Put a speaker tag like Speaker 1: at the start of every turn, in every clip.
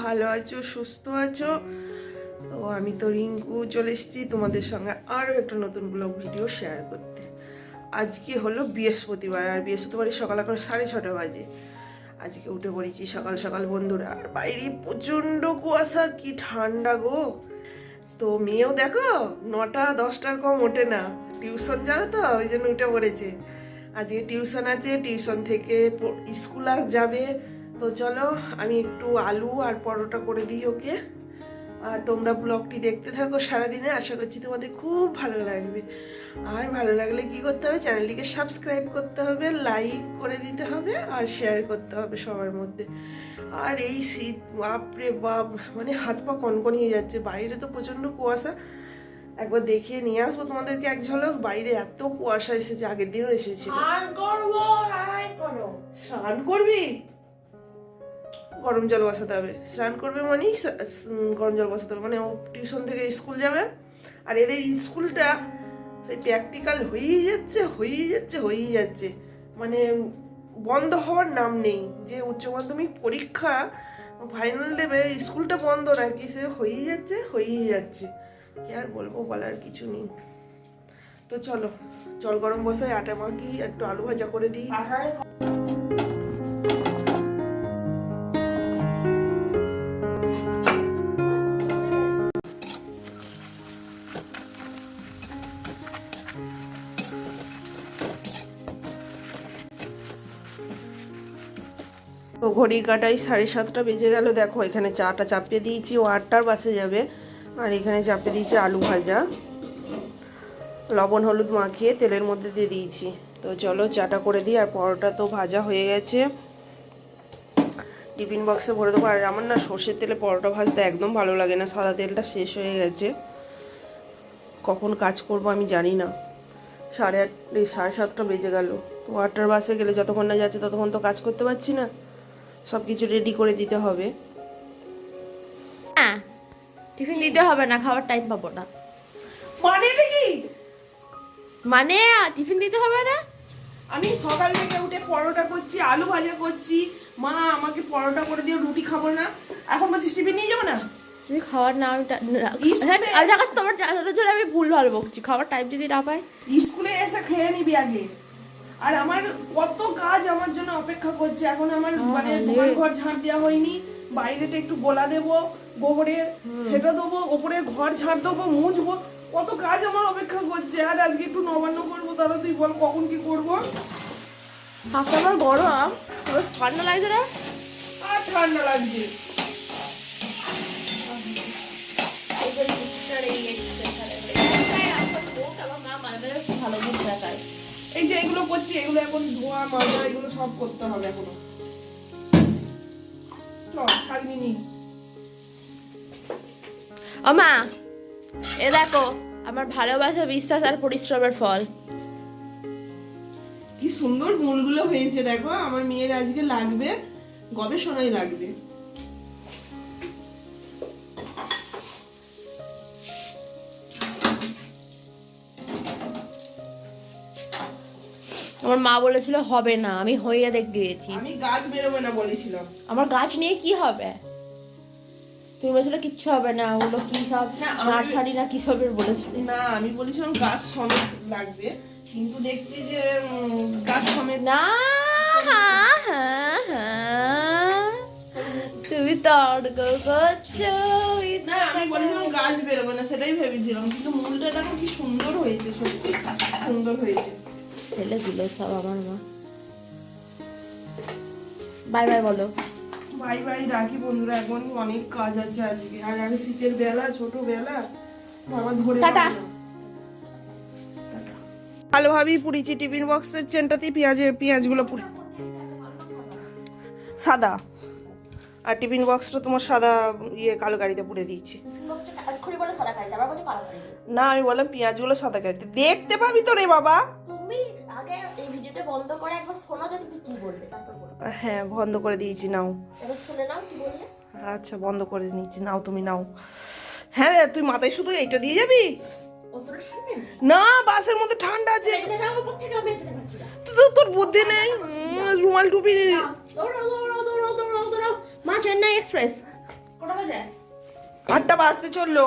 Speaker 1: ভালো আছো, সুস্থ আছো? তো আমি তো রিঙ্কু চলে এসেছি তোমাদের সঙ্গে আরও একটা নতুন ব্লগ ভিডিও শেয়ার করতে। আজকে হলো বৃহস্পতিবার, আর বৃহস্পতিবারের সকাল এখন সাড়ে ছটা বাজে। আজকে উঠে পড়েছি সকাল সকাল বন্ধুরা, আর বাইরে প্রচণ্ড কুয়াশা, কি ঠান্ডা গো। তো মেয়েও দেখো, নটা, দশটার কম ওঠে না। টিউশন যাবে তো, ওই জন্য উঠে পড়েছে। আজকে টিউশন আছে, টিউশন থেকে স্কুল আস যাবে। তো চলো আমি একটু আলু আর পরোটা করে দিই ওকে। আর তোমরা ব্লগটি দেখতে থাকো সারাদিনে আশা করছি তোমাদের খুব ভালো লাগবে। আর ভালো লাগলে কি করতে হবে চ্যানেলটিকে সাবস্ক্রাইব করতে হবে লাইক করে দিতে হবে আর শেয়ার করতে হবে সবার মধ্যে। আর এই শীত বাপরে বাপ মানে হাত পা কনকনিয়ে যাচ্ছে বাইরে তো প্রচণ্ড কুয়াশা। একবার দেখিয়ে নিয়ে আসব তোমাদেরকে এক ঝলক বাইরে এত কুয়াশা এসেছে আগের দিনও এসেছিল।
Speaker 2: স্নান করব
Speaker 1: গরম জল বসাতে হবে। স্নান করবে মানেই গরম জল বসাতে হবে। মানে ও টিউশন থেকে স্কুল যাবে আর এদের স্কুলটা সেই প্র্যাকটিক্যাল হয়েই যাচ্ছে হয়েই যাচ্ছে হয়েই যাচ্ছে। মানে বন্ধ হওয়ার নাম নেই। যে উচ্চ মাধ্যমিক পরীক্ষা ফাইনাল দেবে স্কুলটা বন্ধ নাকি? সে হয়েই যাচ্ছে হয়েই যাচ্ছে। কি আর বলব বলার কিছু নেই। তো চলো, জল গরম বসাই, আটা মাখি, একটু আলু ভাজা করে দিই। ঘড়ির কাটাই সাড়ে সাতটা বেজে গেল। দেখো, এখানে চাটা চাপিয়ে দিয়েছি, ও আটটার বাসে যাবে। আর এখানে চাপিয়ে দিয়েছি আলু ভাজা। লবণ, হলুদ মাখিয়ে তেলের মধ্যে দিয়ে দিয়েছি। তো চলো, চাটা করে দিই, আর পরোটা তো ভাজা হয়ে গেছে। টিফিন বক্সে ভরে দেবো। আর আমার না সর্ষের তেলে পরোটা ভাজতে একদম ভালো লাগে না। সাদা তেলটা শেষ হয়ে গেছে। কখন কাজ করব আমি জানি না। সাড়ে আট সাড়ে সাতটা বেজে গেল। তো আটটার বাসে গেলে যতক্ষণ না যাচ্ছে ততক্ষণ তো কাজ করতে পারছি না। সব কিছু রেডি করে দিতে হবে।
Speaker 2: হ্যাঁ টিফিন দিতে হবে না খাওয়ার টাইম পাবো না।
Speaker 1: মানে কি?
Speaker 2: মানে টিফিন দিতে হবে না?
Speaker 1: আমি সকাল থেকে উঠে পরোটা করছি আলু ভাজা করছি। মা আমাকে পরোটা করে দিয়ে রুটি খাব না। এখন বলছিস টিফিন নিয়ে যাব না?
Speaker 2: তুমি খাওয়ার না আমি
Speaker 1: স্কুলে-
Speaker 2: হ্যাঁ, তোমার জন্য আমি ভুল ভালো বকছি। খাওয়ার টাইম যদি না পাই।
Speaker 1: স্কুলে এসে খেয়ে নিবি আগে। আর আমার কত কাজ আমার জন্য অপেক্ষা করছে। এখন আমার মানে। দোকান ঘর ঝাড় দেওয়া হয়নি। বাইরেটা একটু গোলা দেবো গোবরে সেটা দেবো ওপরে ঘর ঝাড় দেবো মুছবো। কত কাজ আমার অপেক্ষা করছে। আর আজকে একটু নবান্ন করব তাহলে তুই বল কখন কি করব?
Speaker 2: হাতটা আমার গরম ঠান্ডা লাগছে না
Speaker 1: আর ঠান্ডা লাগছে
Speaker 2: ভালো বুঝতে দেখায়
Speaker 1: এই যে এগুলো করছি এগুলো এখন ধোয়া মাজা এগুলো সব করতে হবে এখনও। চল ছাড়বি নি।
Speaker 2: ও এ দেখো আমার ভালোবাসা বিশ্বাস আর পরিশ্রমের ফল।
Speaker 1: কি সুন্দর মূলগুলো হয়েছে দেখো আমার মেয়ের আজকে লাগবে গবেষণায় লাগবে।
Speaker 2: আমার মা বলেছিল হবে না আমি হইয়া দেখ দিয়েছি
Speaker 1: আমি গাছ বেরোবে না বলেছিলাম।
Speaker 2: আমার গাছ নিয়ে কি হবে? তুমি বলেছিলে কিচ্ছু হবে না ওগুলো কি সব নার্সারি না কি সবের বলেছিলে?
Speaker 1: না আমি বলেছিলাম গাছ সমেত লাগবে কিন্তু দেখছি যে গাছ সমেত
Speaker 2: না। তুমি তর্ক করছ
Speaker 1: না আমি বলেছিলাম গাছ বেরোবে না সেটাই ভেবেছিলাম কিন্তু মূলটা দেখো কি সুন্দর হয়েছে সত্যি সুন্দর হয়েছে।
Speaker 2: ফেলে দিল সব আমার মা। বাই বাই বলো।
Speaker 1: ভাই ভাই রাখি বন্ধুরা এখন অনেক কাজ আছে আজকে। আর আগে শীতের বেলা ছোট বেলা বাবা ধরে
Speaker 2: টাটা।
Speaker 1: ভালোভাবেই পুড়িয়েছি টিফিন বক্সের চেনটাতেই পেঁয়াজে পেঁয়াজগুলো পুড়ে। সাদা। আর টিফিন বক্সটা তোমার সাদা ইয়ে কালো গাড়িতে পুড়ে দিয়েছি। না আমি বললাম পেঁয়াজগুলো সাদা গাড়িতে দেখতে পাবি তো রে বাবা।
Speaker 2: আগে এই ভিডিওটা বন্ধ করে একবার শোনো যে তুমি কি বললে তারপর
Speaker 1: হ্যাঁ বন্ধ করে দিয়েছি নাও।
Speaker 2: এবার শুনে নাও কি বললে।
Speaker 1: আচ্ছা বন্ধ করে নিয়েছি নাও তুমি নাও। হ্যাঁ রে তুই মাথায় শুধু এইটা দিয়ে যাবি? না বাসের মধ্যে ঠান্ডা আছে। তোর বুদ্ধি নেই? রুমাল টুপি
Speaker 2: মা চেন্নাই এক্সপ্রেস।
Speaker 1: আটটা বাজতে চলল।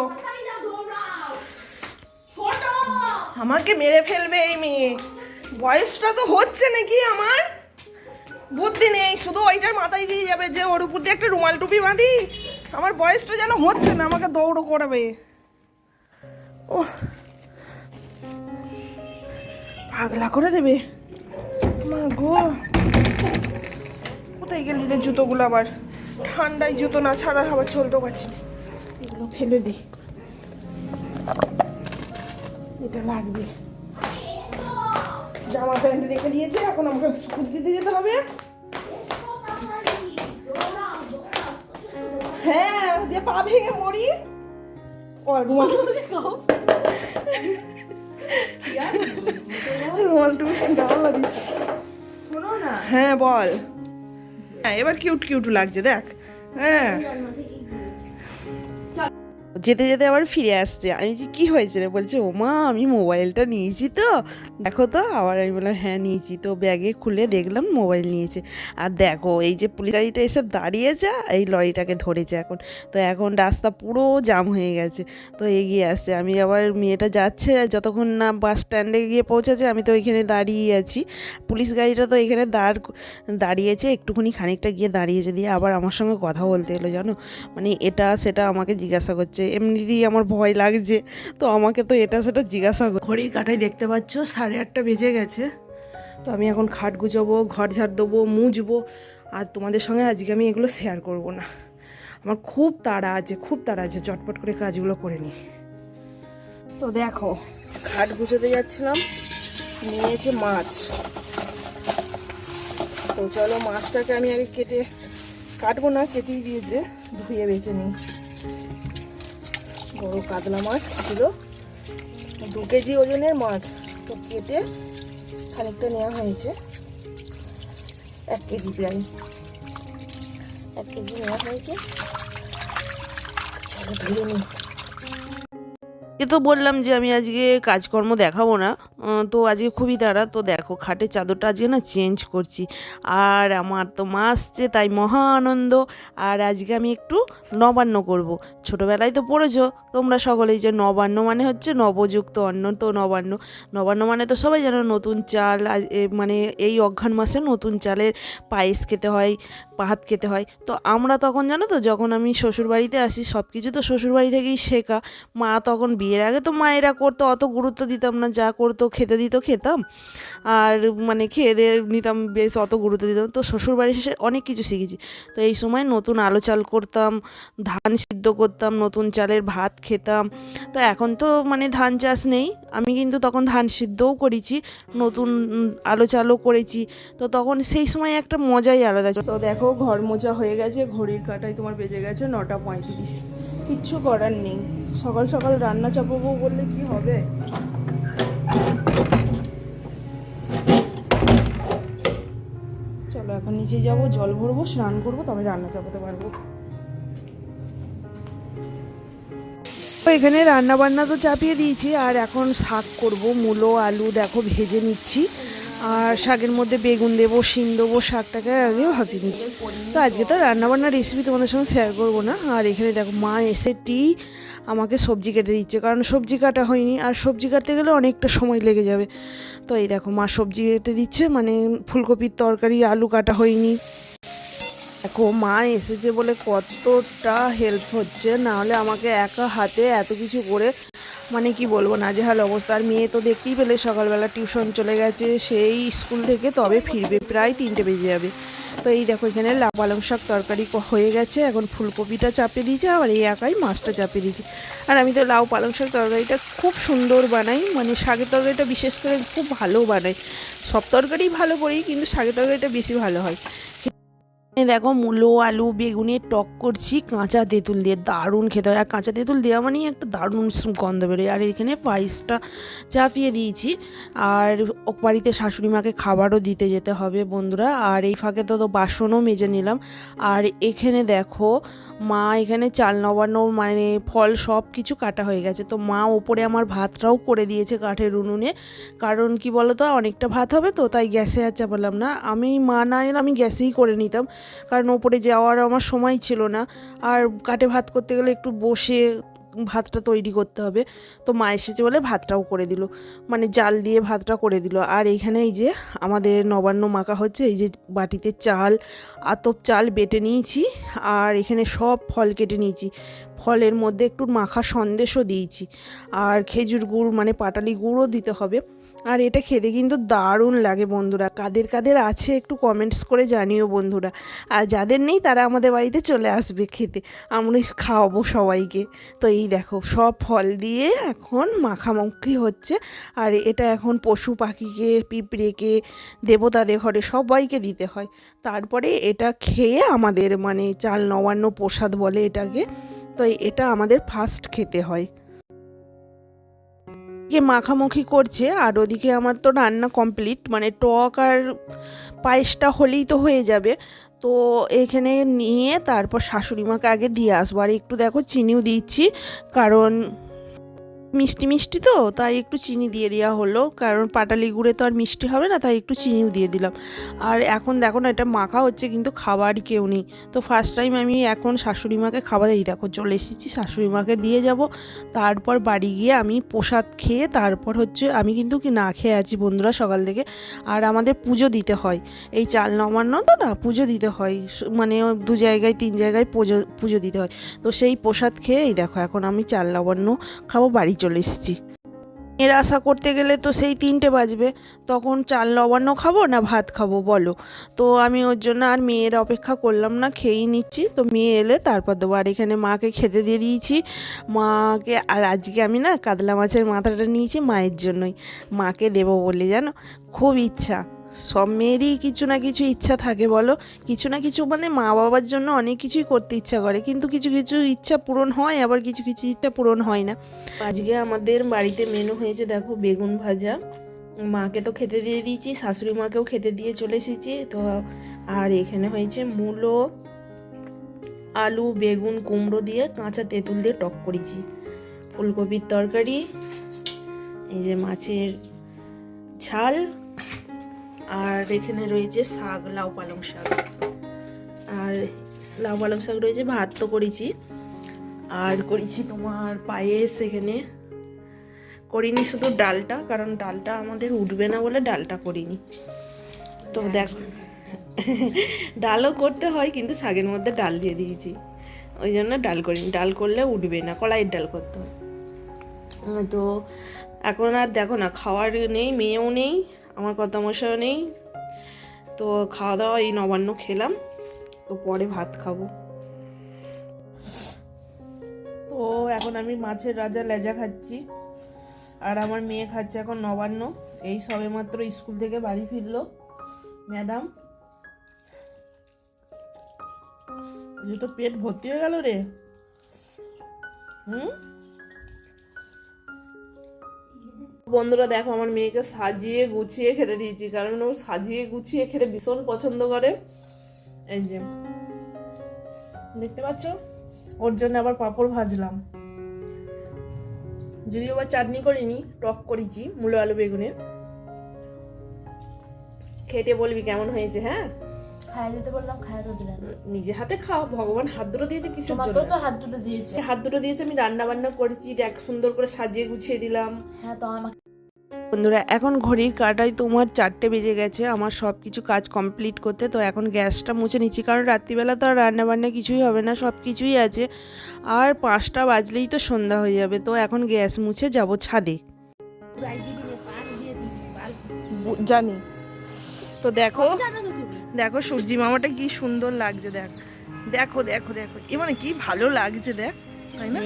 Speaker 1: আমাকে মেরে ফেলবে এই মেয়ে। বয়সটা তো হচ্ছে নাকি আমার? বুদ্ধি নেই, শুধু ওইটার মাথায় দিয়ে যাবে যে ওর উপর দিয়ে একটা রুমাল টুপি বাঁধি। আমার বয়সটা যেন হচ্ছে না, আমাকে দৌড় করাবে। ও পাগলা করে দেবে। মা গো। কোথায় গেলি রে জুতোগুলো আবার? ঠান্ডায় জুতো না ছাড়া আবার চলতেও পারছি না। এগুলো ফেলে দিই এটা লাগবে। জামা প্যান্ট রেখে দিয়েছে এখন আমাকে স্কুল দিতে যেতে হবে। হ্যাঁ পা ভেঙে মরি। হ্যাঁ বল। হ্যাঁ এবার কিউট কিউট লাগছে দেখ। হ্যাঁ। যেতে যেতে আবার ফিরে আসছে। আমি যে, কী হয়েছে রে? বলছে ও মা আমি মোবাইলটা নিয়েছি তো। দেখো তো, আবার আমি বললাম হ্যাঁ নিয়েছি। তো ব্যাগে খুলে দেখলাম, মোবাইল নিয়েছে। আর দেখো, এই যে পুলিশ গাড়িটা এসে দাঁড়িয়েছে, এই লরিটাকে ধরেছে এখন। তো এখন রাস্তা পুরো জাম হয়ে গেছে। তো এগিয়ে আসছে। আমি আবার মেয়েটা যাচ্ছে যতক্ষণ না বাস স্ট্যান্ডে গিয়ে পৌঁছেছে, আমি তো ওইখানে দাঁড়িয়ে আছি। পুলিশ গাড়িটা তো এখানে দাঁড়, দাঁড়িয়েছে, একটুখানি খানিকটা গিয়ে দাঁড়িয়েছে। দিয়ে আবার আমার সঙ্গে কথা বলতে এলো, জানো? মানে এটা সেটা আমাকে জিজ্ঞাসা করছে। এমনিতেই আমার ভয় লাগছে। তো আমাকে তো এটা সেটা জিজ্ঞাসা কর ঘড়ির কাটাই দেখতে পাচ্ছ, সাড়ে আটটা বেজে গেছে। তো আমি এখন খাট গুছাবো, ঘর ঝাড় দেবো, মুছবো। আর তোমাদের সঙ্গে আজকে আমি এগুলো শেয়ার করব না। আমার খুব তাড়া আছে, খুব তাড়া আছে। চটপট করে কাজগুলো করে নিই তো দেখো, খাট গুছাতে যাচ্ছিলাম। নিয়েছে মাছ। তো চলো মাছটাকে আমি আগে কেটে কাটবো না, কেটেই দিয়েছে, ধুয়ে বেছে নিই। বড় কাতলা মাছ ছিল। দু কেজি ওজনের মাছ তো কেটে খানিকটা নেওয়া হয়েছে। এক কেজি প্রায় এক কেজি নেওয়া হয়েছে। ধরে নিই। এ তো বললাম যে আমি আজকে কাজকর্ম দেখাবো না তো আজকে খুবই তাড়া। তো দেখো, খাটের চাদরটা আজকে না চেঞ্জ করছি। আর আমার তো মা আসছে, তাই মহা আনন্দ। আর আজকে আমি একটু নবান্ন করব। ছোটোবেলায় তো পড়েছো, তোমরা সকলেই যে নবান্ন মানে হচ্ছে নবযুক্ত অন্ন, তো নবান্ন। নবান্ন মানে তো সবাই জানো, নতুন চাল মানে এই অঘ্রাণ মাসে নতুন চালের পায়েস খেতে হয়, ভাত খেতে হয়। তো আমরা তখন জানো তো, যখন আমি শ্বশুরবাড়িতে আসি সব কিছু তো শ্বশুরবাড়ি থেকেই শেখা। মা তখন বিয়ের আগে তো মায়েরা করতো, অত গুরুত্ব দিতাম না, যা করতো, খেতে দিত, খেতাম। আর মানে খেয়ে দিয়ে নিতাম, বেশ অত গুরুত্ব দিতাম। তো শ্বশুরবাড়ি শেষে অনেক কিছু শিখেছি। তো এই সময় নতুন আলো চাল করতাম, ধান সিদ্ধ করতাম, নতুন চালের ভাত খেতাম। তো এখন তো মানে ধান চাষ নেই। আমি কিন্তু তখন ধান সিদ্ধও করেছি, নতুন আলো চালও করেছি। তো তখন সেই সময় একটা মজাই আলাদা। তো দেখো, ঘর মোজা হয়ে গেছে, ঘড়ির কাটায় তোমার বেজে গেছে নটা পঁয়ত্রিশ। কিচ্ছু করার নেই। সকাল সকাল রান্না চাপাবো বললে কি হবে? চলো, এখন নিচে যাব, জল ভরবো, স্নান করব, তবে রান্না চাপাতে পারব। এখানে রান্না বান্না তো চাপিয়ে দিয়েছি, আর এখন শাক করব, মূলো, আলু, দেখো, ভেজে নিচ্ছি। আর শাকের মধ্যে বেগুন দেবো, শিম দেবো, শাকটাকে আগে ভাপিয়ে নিচ্ছি। তো আজকে তো রান্নাবান্নার রেসিপি তোমাদের সঙ্গে শেয়ার করব না। আর এখানে দেখো, মা এসে টি আমাকে সবজি কেটে দিচ্ছে, কারণ সবজি কাটা হয়নি। আর সবজি কাটতে গেলে অনেকটা সময় লেগে যাবে। তো এই দেখো, মা সবজি কেটে দিচ্ছে মানে ফুলকপির তরকারি, আলু কাটা হয়নি। দেখো, মা এসেছে বলে কতটা হেল্প হচ্ছে, না হলে আমাকে একা হাতে এত কিছু করে মানে কি বলব না নাজেহাল অবস্থা। আর মেয়ে তো দেখতেই পেলে সকালবেলা টিউশন চলে গেছে, সেই স্কুল থেকে তবে ফিরবে, প্রায় তিনটে বেজে যাবে। তো এই দেখো, এখানে পালং শাক তরকারি হয়ে গেছে, এখন ফুলকপিটা চাপিয়ে দিয়েছে আর এই একাই মাছটা চাপিয়ে দিয়েছি। আর আমি তো লাউ পালং শাক তরকারিটা খুব সুন্দর বানাই মানে শাকের তরকারিটা বিশেষ করে খুব ভালো বানাই। সব তরকারি ভালো করি, কিন্তু শাকের তরকারিটা বেশি ভালো হয়। দেখো মূলো, আলু বেগুনের টক করছি, কাঁচা তেঁতুল দিয়ে, দারুণ খেতে হয়। আর কাঁচা তেঁতুল দেওয়া মানেই একটা দারুণ গন্ধ বেরোয়। আর এখানে পায়েসটা চাপিয়ে দিয়েছি। আর বাড়িতে শাশুড়ি মাকে খাবারও দিতে যেতে হবে বন্ধুরা। আর এই ফাঁকে তো বাসনও মেজে নিলাম। আর এখানে দেখো, মা এখানে চাল নবান্ন মানে ফল সব কিছু কাটা হয়ে গেছে। তো মা ওপরে আমার ভাতটাও করে দিয়েছে কাঠের উনুনে। কারণ কি বলো তো অনেকটা ভাত হবে তো, তাই গ্যাসে আর চাপালাম না। আমি মা না আমি গ্যাসেই করে নিতাম। কারণ ওপরে যাওয়ার আমার সময় ছিল না। আর কাটে ভাত করতে গেলে একটু বসে ভাতটা তৈরি করতে হবে। তো মা এসেছে বলে ভাতটাও করে দিল। মানে জাল দিয়ে ভাতটা করে দিল। আর এইখানে এই যে আমাদের নবান্ন মাখা হচ্ছে, এই যে বাটিতে চাল, আতপ চাল বেটে নিয়েছি। আর এখানে সব ফল কেটে নিয়েছি। ফলের মধ্যে একটু মাখা সন্দেশও দিয়েছি। আর খেজুর গুড় মানে পাটালি গুড়ও দিতে হবে। আর এটা খেতে কিন্তু দারুণ লাগে বন্ধুরা। কাদের কাদের আছে একটু কমেন্টস করে জানিও বন্ধুরা। আর যাদের নেই তারা আমাদের বাড়িতে চলে আসবে খেতে। আমরাই খাওয়াবো সবাইকে। তো এই দেখো, সব ফল দিয়ে এখন মাখামাখি হচ্ছে। আর এটা এখন পশু পাখিকে, পিঁপড়েকে, দেবতাদের ঘরে সবাইকে দিতে হয়। তারপরে এটা খেয়ে আমাদের মানে চাল নবান্ন প্রসাদ বলে এটাকে, তো এটা আমাদের ফার্স্ট খেতে হয়। কে মাখামুখি করছে, আর ওদিকে আমার তো রান্না কমপ্লিট মানে টক আর পায়েসটা হলেই তো হয়ে যাবে। তো এখানে নিয়ে তারপর শাশুড়ি মাকে আগে দিয়ে আসব। আর একটু দেখো চিনিও দিচ্ছি, কারণ মিষ্টি মিষ্টি তো, তাই একটু চিনি দিয়ে দেওয়া হলো। কারণ পাটালি গুড়ে তো আর মিষ্টি হবে না, তাই একটু চিনিও দিয়ে দিলাম। আর এখন দেখো না, এটা মাখা হচ্ছে, কিন্তু খাবার কেউ নেই। তো ফার্স্ট টাইম আমি এখন শাশুড়ি মাকে খাবার দিই। দেখো, চলে এসেছি, শাশুড়ি মাকে দিয়ে যাব। তারপর বাড়ি গিয়ে আমি প্রসাদ খেয়ে, তারপর হচ্ছে আমি কিন্তু কি না খেয়ে আছি বন্ধুরা সকাল থেকে। আর আমাদের পুজো দিতে হয়। এই চাল নবান্ন তো না, পুজো দিতে হয়। মানে দু জায়গায়, তিন জায়গায় পুজো পুজো দিতে হয়। তো সেই প্রসাদ খেয়ে এই দেখো, এখন আমি চাল নবান্ন খাব, বাড়ি চলে এসেছি। এর আশা করতে গেলে তো সেই তিনটে বাজবে। তখন চাল নবান্ন খাব না ভাত খাব বলো। তো আমি ওর জন্য আর মেয়ের অপেক্ষা করলাম না, খেয়েই নিচ্ছি। তো মেয়ে এলে তারপর দেবো। আর এখানে মাকে খেতে দিয়ে দিয়েছি। মাকে আর আজকে আমি না কাতলা মাছের মাথাটা নিয়েছি মায়ের জন্যই। মাকে দেবো বলে, জানো? খুব ইচ্ছা। সব মেয়েরই কিছু না কিছু ইচ্ছা থাকে, বলো? কিছু না কিছু মানে মা বাবার জন্য অনেক কিছুই করতে ইচ্ছা করে, কিন্তু কিছু কিছু ইচ্ছা পূরণ হয়, আবার কিছু কিছু ইচ্ছা পূরণ হয় না। আজকে আমাদের বাড়িতে মেনু হয়েছে, দেখো, বেগুন ভাজা। মাকে তো খেতে দিয়ে দিয়েছি, শাশুড়ি মাকেও খেতে দিয়ে চলে এসেছি। তো, আর এখানে হয়েছে মূলো, আলু, বেগুন, কুমড়ো দিয়ে কাঁচা তেঁতুল দিয়ে টক করেছি। ফুলকপির তরকারি, এই যে মাছের ঝাল আর এখানে রয়েছে শাক লাউ পালং শাক। আর লাউ পালং শাক রয়েছে ভাত তো করেছি। আর করেছি তোমার পায়েস এখানে। করিনি শুধু ডালটা কারণ ডালটা আমাদের উঠবে না বলে ডালটা করিনি। তো দেখো ডালও করতে হয় কিন্তু শাকের মধ্যে ডাল দিয়ে দিয়েছি। ওই জন্য ডাল করিনি। ডাল করলে উঠবে না কলাইয়ের ডাল করতে হয়। তো এখন আর দেখো না খাওয়ার নেই মেয়েও নেই। আমার কথা মশাও নেই। তো খাওয়া দাওয়া এই নবান্ন খেলাম। তো পরে ভাত খাব। তো এখন আমি মাছের রাজা লেজা খাচ্ছি। আর আমার মেয়ে খাচ্ছে এখন নবান্ন। এই সবে মাত্র স্কুল থেকে বাড়ি ফিরলো ম্যাডাম। তো পেট ভর্তি হয়ে গেল রে? হুম? বন্ধুরা দেখো আমার মেয়েকে সাজিয়ে গুছিয়ে খেতে দিয়েছি কারণ ও সাজিয়ে গুছিয়ে খেতে ভীষণ পছন্দ করে। এই যে দেখতে পাচ্ছ? ওর জন্য আবার পাঁপড় ভাজলাম। যদিও আবার চাটনি করিনি টক করেছি মূলো আলু বেগুনে। খেটে বলবি কেমন হয়েছে হ্যাঁ?
Speaker 2: খাইয়ে দিতে বললাম খাইয়ে তো দিলেন
Speaker 1: নিজে হাতে খাও ভগবান হাত দুটো দিয়েছে কিসের জন্য
Speaker 2: তো হাত দুটো দিয়েছে।
Speaker 1: হাত দুটো দিয়েছে আমি রান্না বান্না করেছি দেখ সুন্দর করে সাজিয়ে গুছিয়ে দিলাম।
Speaker 2: হ্যাঁ তো আমাকে
Speaker 1: বন্ধুরা এখন ঘড়ির কাটায় তোমার চারটে বেজে গেছে আমার সব কিছু কাজ কমপ্লিট করতে তো এখন গ্যাসটা মুছে নিচ্ছি কারণ রাত্রিবেলা তো আর রান্না বান্না কিছুই হবে না সব কিছুই আছে আর পাঁচটা বাজলেই তো সন্ধ্যা হয়ে যাবে তো এখন গ্যাস মুছে যাব ছাদে। জানি। তো দেখো দেখো সবজি মামাটা কি সুন্দর লাগছে দেখ দেখো দেখো দেখো এ মানে কি ভালো লাগছে দেখ তাই না?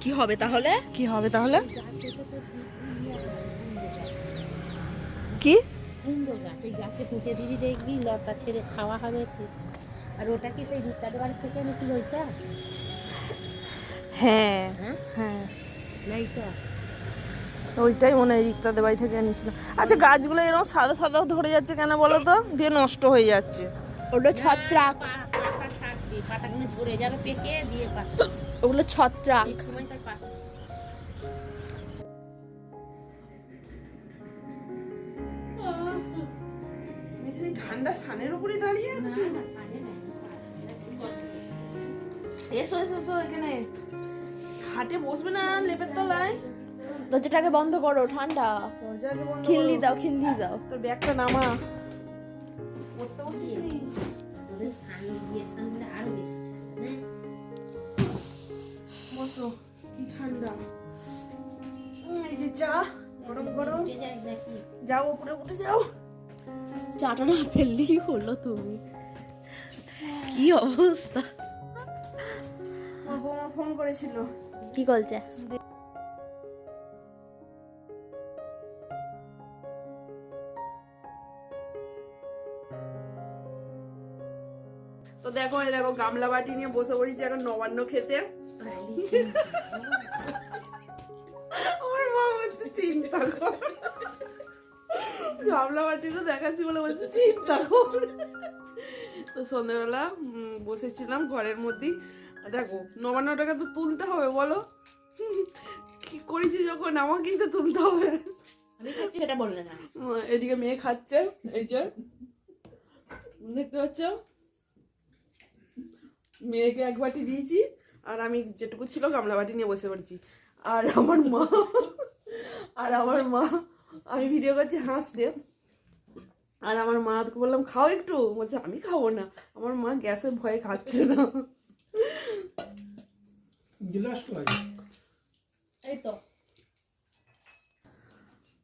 Speaker 2: কি হবে তাহলে?
Speaker 1: কি হবে তাহলে? কি?
Speaker 3: কুমড়ো গাছ এই গাছে পুঁতে দিবি দেখবি লতা ছেড়ে খাওয়া হবে। আর ওটা কি সেই বাড়ি থেকে হয়েছে
Speaker 1: হ্যাঁ।
Speaker 3: হ্যাঁ?
Speaker 1: হ্যাঁ। ওইটাই মনে হয় রিক্তাদের বাড়ি থেকে এনেছিল। আচ্ছা গাছগুলো এরকম সাদা সাদা ধরে যাচ্ছে কেন বলো তো? দিয়ে নষ্ট হয়ে যাচ্ছে।
Speaker 2: ওগুলো ছত্রাক।
Speaker 3: পাতা পাতাগুলো ঝরে যাবে পেকে দিয়ে পাতা।
Speaker 2: ওগুলো ছত্রাক।
Speaker 3: এই
Speaker 1: ঠান্ডা সানের উপরে দাঁড়িয়ে আছো? এসো এসো এসো এখানে। খাটে বসবে না লেপের তলায়?
Speaker 2: দরজাটাকে বন্ধ করো ঠান্ডা। খিল্লি দাও খিল্লি দাও।
Speaker 1: তোর ব্যাগটা নামা? বসো কি ঠান্ডা। এই যে চা গরম গরম? যাও উপরে উঠে যাও।
Speaker 2: চাটা না ফেললেই হলো তুমি। কি অবস্থা?
Speaker 1: বৌমা ফোন করেছিল।
Speaker 2: কি করছে?
Speaker 1: তো দেখো এই দেখো গামলা বাটি নিয়ে বসে পড়েছি এখন নবান্ন খেতে। আমার মা বলছে চিন্তা কর। গামলা বাটিটা দেখাচ্ছি বলে বলছে চিন্তা কর তো সন্ধ্যেবেলা বসেছিলাম ঘরের মধ্যেই। দেখো নবান্ন টাকা তো তুলতে হবে বলো। কি করেছি যখন? আমাকেই তো তুলতে হবে। এদিকে মেয়ে খাচ্ছে এই যে। দেখতে পাচ্ছ? মেয়েকে এক বাটি দিয়েছি আর আমি যেটুকু ছিল গামলা বাটি নিয়ে বসে পড়েছি। আর আমার মা আর আমার মা আমি ভিডিও করছি হাসছে। আর আমার মাকে বললাম খাও একটু। বলছে আমি খাব না। আমার মা গ্যাসের ভয়ে খাচ্ছে না।
Speaker 2: এই তো।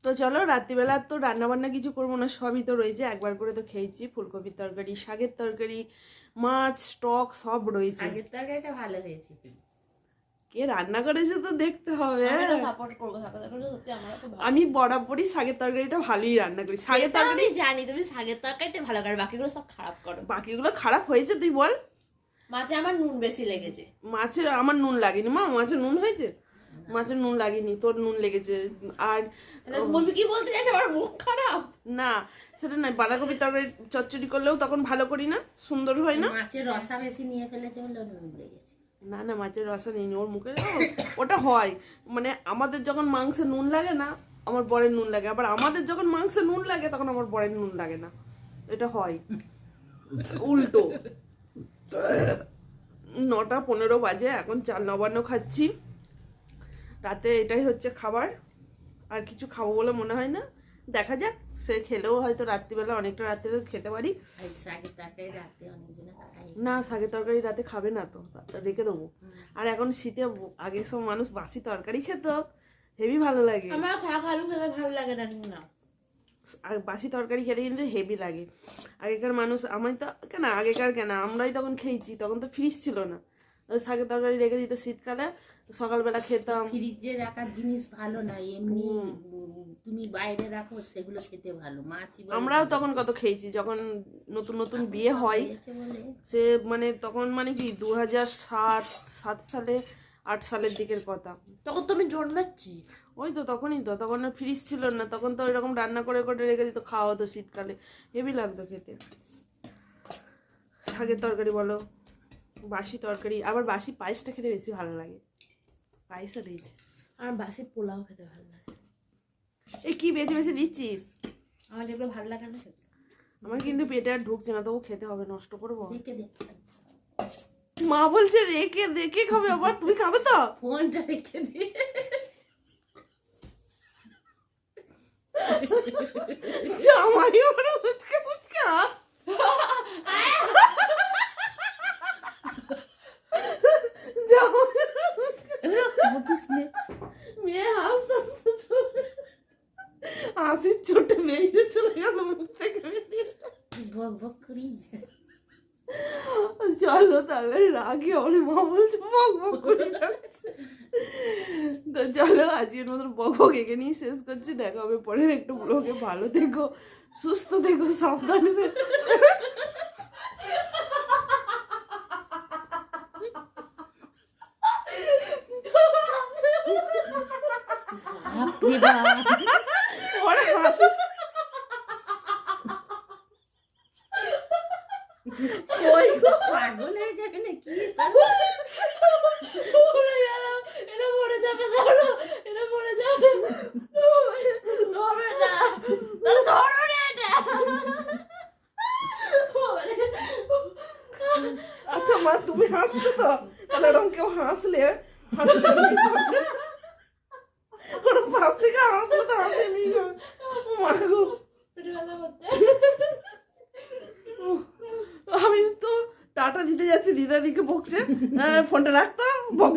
Speaker 1: তো চলো রাত্রিবেলা তো রান্নাবান্না কিছু করব না সবই তো রয়েছে। একবার করে তো খেয়েছি ফুলকপির তরকারি শাকের তরকারি মাছ স্টক সব রয়েছে।
Speaker 3: আগের তরকারিটা ভালো হয়েছে।
Speaker 1: কে রান্না করেছে তো দেখতে হবে।
Speaker 2: আমি সাপোর্ট করব সত্যি আমার
Speaker 1: আমি বরাবরই শাকের তরকারিটা ভালোই রান্না করি। শাকের তরকারি
Speaker 2: জানি তুমি শাকের তরকারিটা ভালো করে বাকিগুলো সব খারাপ করো।
Speaker 1: বাকিগুলো খারাপ হয়েছে তুই বল।
Speaker 2: মাছে আমার নুন বেশি লেগেছে।
Speaker 1: মাছে আমার নুন লাগেনি মা মাছে নুন হয়েছে? মাছের নুন লাগেনি তোর নুন লেগেছে আর
Speaker 2: তাহলে কি বলতে চাইছে? আমার মুখ খারাপ।
Speaker 1: না সেটা নয় বাঁধাকপি তরকারি চচ্চড়ি করলেও তখন ভালো করি না সুন্দর হয় না।
Speaker 3: মাছের রসা বেশি নিয়ে ফেলেছে বলে নুন লেগেছে।
Speaker 1: না না মাছের রসা নেই ওর মুখে ওটা হয়। মানে আমাদের যখন মাংসে নুন লাগে না আমার বরের নুন লাগে। আবার আমাদের যখন মাংসে নুন লাগে তখন আমার বরের নুন লাগে না। এটা হয়। উল্টো। নটা পনেরো বাজে এখন চাল নবান্ন খাচ্ছি। রাতে এটাই হচ্ছে খাবার। আর কিছু খাব বলে মনে হয় না। দেখা যাক সে খেলেও হয়তো রাত্রিবেলা অনেকটা রাত্রে খেতে পারি। না শাকের তরকারি রাতে খাবে না তো রেখে দেবো। আর এখন শীতে আগে সব মানুষ বাসি তরকারি খেত হেভি ভালো লাগে।
Speaker 2: আমার শাক আলু খেতে ভালো লাগে না
Speaker 1: আর বাসি তরকারি খেতে কিন্তু হেভি লাগে। আগেকার মানুষ আমি তো কেন আগেকার কেন আমরাই তখন খেয়েছি তখন তো ফ্রিজ ছিল না। শাকের তরকারি রেখে দিত শীতকালে সকালবেলা খেতাম।
Speaker 3: ফ্রিজে রাখার জিনিস ভালো না এমনি তুমি বাইরে রাখো সেগুলো খেতে ভালো। মাছ
Speaker 1: আমরাও তখন কত খেয়েছি যখন নতুন নতুন বিয়ে হয় সে মানে তখন মানে কি দু হাজার সাত সাত সালে আট সালের দিকের কথা।
Speaker 2: তখন তো তুমি জন্মাচ্ছি।
Speaker 1: ওই তো তখনই তো তখন ফ্রিজ ছিল না তখন তো এরকম রান্না করে করে রেখে দিত খাওয়া হতো শীতকালে। হেভি লাগতো খেতে। শাকের তরকারি বলো বাসি তরকারি আবার বাসি পায়েসটা খেতে বেশি ভালো লাগে। পায়েসও দিয়েছে।
Speaker 2: আমার বাসি পোলাও খেতে ভালো লাগে।
Speaker 1: এই কি বেছে বেছে দিচ্ছিস?
Speaker 2: আমার যেগুলো ভালো লাগে না সেগুলো।
Speaker 1: আমার কিন্তু পেটে আর ঢুকছে না তবু খেতে হবে নষ্ট করব। মা বলছে রেখে দেখে খাবে আবার তুমি খাবে তো?
Speaker 3: ফোনটা রেখে দিয়ে
Speaker 1: জামাই ওরা জামাই মেয়ে হাসতে হাসতে চলে বেরিয়ে চলে গেল।
Speaker 3: বক বক
Speaker 1: চলো তাহলে রাগে আমার মা বলছে বক বক করে যাচ্ছে তো চলো আজকের মতন বক বক এখানেই শেষ করছি দেখা পরের একটু ব্লগে ভালো দেখো সুস্থ দেখো সাবধানে থেকো @웃 দিতে যাচ্ছি দিদাদিকে বকছে। ফোনটা রাখতো বক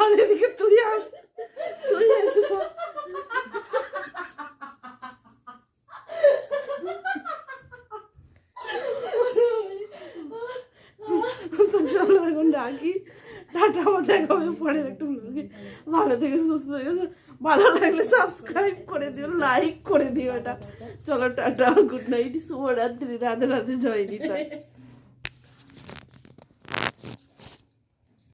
Speaker 1: আর এদিকে তুই আস, তুই পড়। চলো এখন রাখি টাটা, আমার দেখা হবে পরের একটু ভালো থেকে সুস্থ থেকে ভালো লাগলে সাবস্ক্রাইব করে দিও লাইক করে দিও এটা। चलो टाटा गुड नाइट सोडा राधे राधे जय त